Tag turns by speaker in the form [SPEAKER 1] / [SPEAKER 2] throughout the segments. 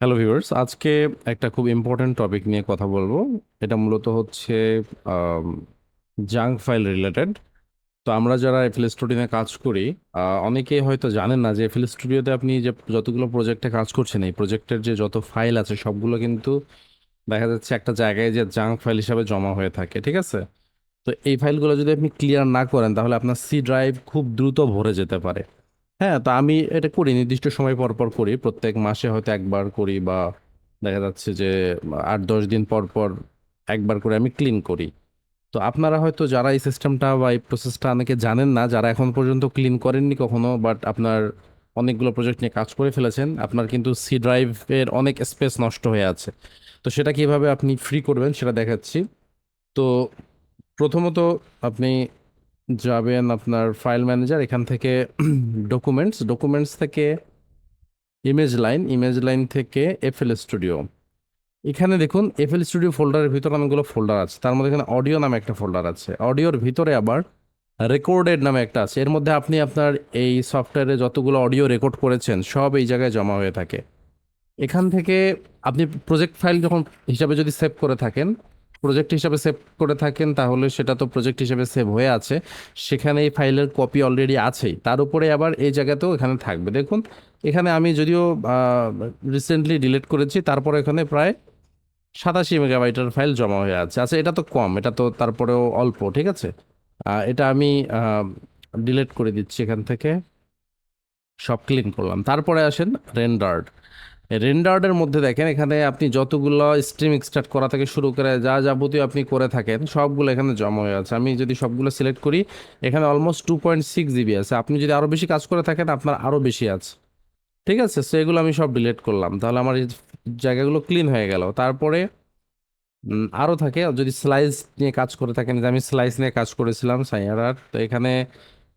[SPEAKER 1] Hello viewers আজকে একটা খুব ইম্পর্ট্যান্ট টপিক নিয়ে কথা বলব। এটা মূলত হচ্ছে জাঙ্ক ফাইল রিলেটেড তো আমরা যারা এফএল স্টুডিওতে কাজ করি অনেকেই হয়তো জানেন না যে এফএল স্টুডিওতে আপনি যে যতগুলো প্রজেক্টে কাজ করছেন, এই প্রজেক্টের যে যত ফাইল আছে, সবগুলো কিন্তু দেখা যাচ্ছে একটা জায়গায় যে জাঙ্ক ফাইল হিসাবে জমা হয়ে থাকে, ঠিক আছে? তো এই ফাইলগুলো যদি আপনি ক্লিয়ার না করেন, তাহলে আপনার সি ড্রাইভ খুব দ্রুত ভরে যেতে পারে। হ্যাঁ তো আমি এটা করি নির্দিষ্ট সময় পর পর করি। প্রত্যেক মাসে হয়তো একবার করি বা দেখা যাচ্ছে যে আট, দশ দিন পর পর একবার করে আমি ক্লিন করি। তো আপনারা হয়তো যারা এই সিস্টেমটা বা এই প্রসেসটা অনেকে জানেন না, যারা এখন পর্যন্ত ক্লিন করেননি কখনো, বাট আপনার অনেকগুলো প্রজেক্ট নিয়ে কাজ করে ফেলেছেন, আপনার কিন্তু সি ড্রাইভের অনেক স্পেস নষ্ট হয়ে আছে। তো সেটা কীভাবে আপনি ফ্রি করবেন সেটা দেখাচ্ছি। তো প্রথমত আপনি যাবেন আপনার ফাইল ম্যানেজার এখান থেকে ডকুমেন্টস ডকুমেন্টস থেকে ইমেজ লাইন ইমেজ লাইন থেকে এফএল স্টুডিও এখানে দেখুন এফএল স্টুডিও ফোল্ডারের ভিতরে অনেকগুলো ফোল্ডার আছে। তার মধ্যে এখানে অডিও নামে একটা ফোল্ডার আছে। অডিওর ভিতরে আবার রেকর্ডেড নামে একটা আছে। এর মধ্যে আপনি আপনার এই সফটওয়্যারে যতগুলো অডিও রেকর্ড করেছেন, সব এই জায়গায় জমা হয়ে থাকে। এখান থেকে আপনি প্রজেক্ট ফাইল যখন হিসাবে যদি সেভ করে থাকেন প্রজেক্ট হিসাবে সেভ করে থাকেন, তাহলে সেটা তো প্রজেক্ট হিসাবে সেভ হয়ে আছে। সেখানে এই ফাইলের কপি অলরেডি আছেই। তার উপরে আবার এই জায়গাতেও এখানে থাকবে। দেখুন, এখানে আমি যদিও রিসেন্টলি ডিলিট করেছি, তারপরে এখানে প্রায় সাতাশি মেগাবাইটের ফাইল জমা হয়ে আছে। আচ্ছা এটা তো কম, এটা তো তারপরেও অল্প, ঠিক আছে? এটা আমি ডিলিট করে দিচ্ছি এখান থেকে। সব ক্লিন করলাম। তারপরে আসেন রেন্ডার্ড রেন্ডার্ডের মধ্যে দেখেন, এখানে আপনি যতগুলো স্ট্রিম স্টার্ট করা থেকে শুরু করে যা যাবতীয় আপনি করে থাকেন, সবগুলো এখানে জমা হয়ে আছে। আমি যদি সবগুলো সিলেক্ট করি, এখানে almost two point six GB আছে। আপনি যদি আরও বেশি কাজ করে থাকেন, আপনার আরও বেশি আছে। ঠিক আছে? সো এগুলো আমি সব ডিলিট করলাম। তাহলে আমার এই জায়গাগুলো ক্লিন হয়ে গেল। তারপরে আরও থাকে। যদি স্লাইস নিয়ে কাজ করে থাকেন, যে আমি স্লাইস নিয়ে কাজ করেছিলাম সাইয়ারার তো এখানে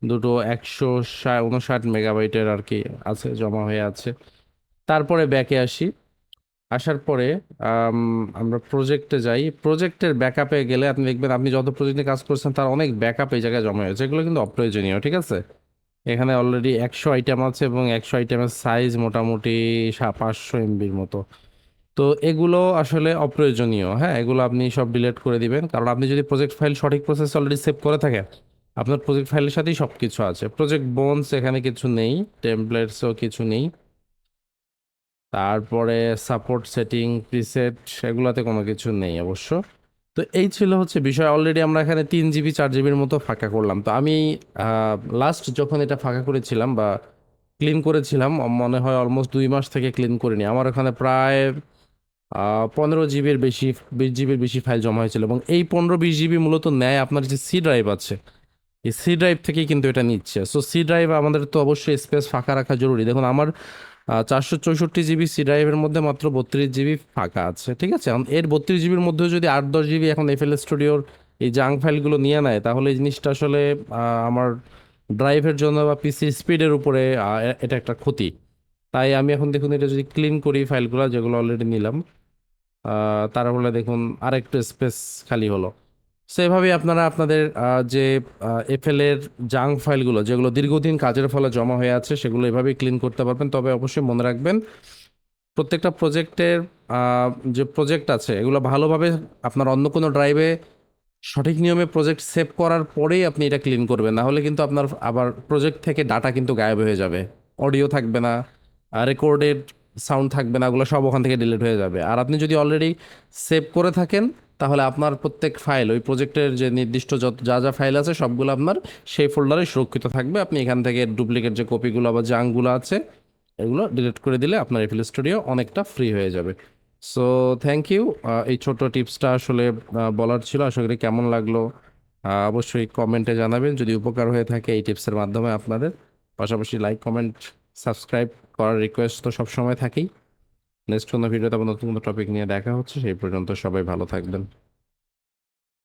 [SPEAKER 1] দুটো একশো ষাট উনষাট মেগাবাইটের আর কি আছে, জমা হয়ে আছে। তারপরে ব্যাকে আসি। আসার পরে আমরা প্রজেক্টে যাই। প্রজেক্টের ব্যাকআপে গেলে আপনি দেখবেন, আপনি যত প্রজেক্টে কাজ করছেন, তার অনেক ব্যাকআপ এই জায়গায় জমা হয়েছে এগুলো কিন্তু অপ্রয়োজনীয়, ঠিক আছে? এখানে অলরেডি একশো আইটেম আছে এবং একশো আইটেমের সাইজ মোটামুটি পাঁচশো এমবির মতো। তো এগুলো আসলে অপ্রয়োজনীয় হ্যাঁ? এগুলো আপনি সব ডিলিট করে দিবেন। কারণ আপনি যদি প্রজেক্ট ফাইল সঠিক প্রসেস অলরেডি সেভ করে থাকেন, আপনার প্রজেক্ট ফাইলের সাথেই সব কিছু আছে। প্রজেক্ট বোনস এখানে কিছু নেই টেমপ্লেটসও কিছু নেই। তারপরে সাপোর্ট সেটিং প্রিসেট সেগুলোতে কোনো কিছু নেই অবশ্য। তো এই ছিল হচ্ছে বিষয়। অলরেডি আমরা এখানে তিন জিবি চার জিবির মতো ফাঁকা করলাম। তো আমি লাস্ট যখন এটা ফাঁকা করেছিলাম বা ক্লিন করেছিলাম মনে হয় অলমোস্ট দুই মাস থেকে ক্লিন করিনি। আমার ওখানে প্রায় পনেরো জিবির বেশি, বিশ জিবির বেশি ফাইল জমা হয়েছিল এবং এই পনেরো, বিশ জিবি মূলত নেয় আপনার যে সি ড্রাইভ আছে। এই সি ড্রাইভ থেকেই কিন্তু এটা নিচ্ছে। সো সি ড্রাইভ আমাদের তো অবশ্যই স্পেস ফাঁকা রাখা জরুরি। দেখুন, আমার চারশো চৌষট্টি জিবি সি ড্রাইভের মধ্যে মাত্র বত্রিশ জিবি ফাঁকা আছে ঠিক আছে? এর বত্রিশ জিবির মধ্যেও যদি আট দশ জিবি এখন এফ এল স্টুডিওর এই জাঙ্ক ফাইলগুলো নিয়ে নেয় তাহলে এই জিনিসটা আসলে আমার ড্রাইভের জন্য বা পিসি স্পিডের উপরে এটা একটা ক্ষতি। তাই আমি এখন দেখুন এটা যদি ক্লিন করি ফাইলগুলো যেগুলো অলরেডি নিলাম আহ, তারপরে দেখুন আরেকটু স্পেস খালি হলো। সেভাবে আপনারা আপনাদের যে এফএল এর জাঙ্ক ফাইলগুলো যেগুলো দীর্ঘদিন কাজের ফলে জমা হয়ে আছে, সেগুলো এভাবেই ক্লিন করতে পারবেন। তবে অবশ্যই মনে রাখবেন, প্রত্যেকটা প্রজেক্টের যে প্রজেক্ট আছে, এগুলো ভালোভাবে আপনার অন্য কোনো ড্রাইভে সঠিক নিয়মে প্রজেক্ট সেভ করার পরেই আপনি এটা ক্লিন করবেন। না হলে কিন্তু আপনার আবার প্রজেক্ট থেকে ডাটা কিন্তু গায়েব হয়ে যাবে। অডিও থাকবে না রেকর্ডেড সাউন্ড থাকবে না, ওগুলো সব ওখান থেকে ডিলিট হয়ে যাবে। আর আপনি যদি অলরেডি সেভ করে থাকেন তাহলে আপনার প্রত্যেক ফাইল ওই প্রজেক্টের যে নির্দিষ্ট যত, যা যা ফাইল আছে সবগুলো আপনার সেই ফোল্ডারে সুরক্ষিত থাকবে। আপনি এখান থেকে ডুপ্লিকেট যে কপিগুলো বা জাঙ্কগুলো আছে, এগুলো ডিলিট করে দিলে আপনার এফিল স্টুডিও অনেকটা ফ্রি হয়ে যাবে। সো থ্যাংক ইউ এই ছোট্ট টিপসটা আসলে বলার ছিল। আশা করি কেমন লাগল? অবশ্যই কমেন্টে জানাবেন। যদি উপকার হয়ে থাকে এই টিপসের মাধ্যমে আপনাদের। পাশাপাশি লাইক কমেন্ট সাবস্ক্রাইব করার রিকোয়েস্ট তো সবসময় থাকেই। নেক্সট কোনো ভিডিওতে আবার নতুন কোনো টপিক নিয়ে দেখা হচ্ছে, সেই পর্যন্ত সবাই ভালো থাকবেন।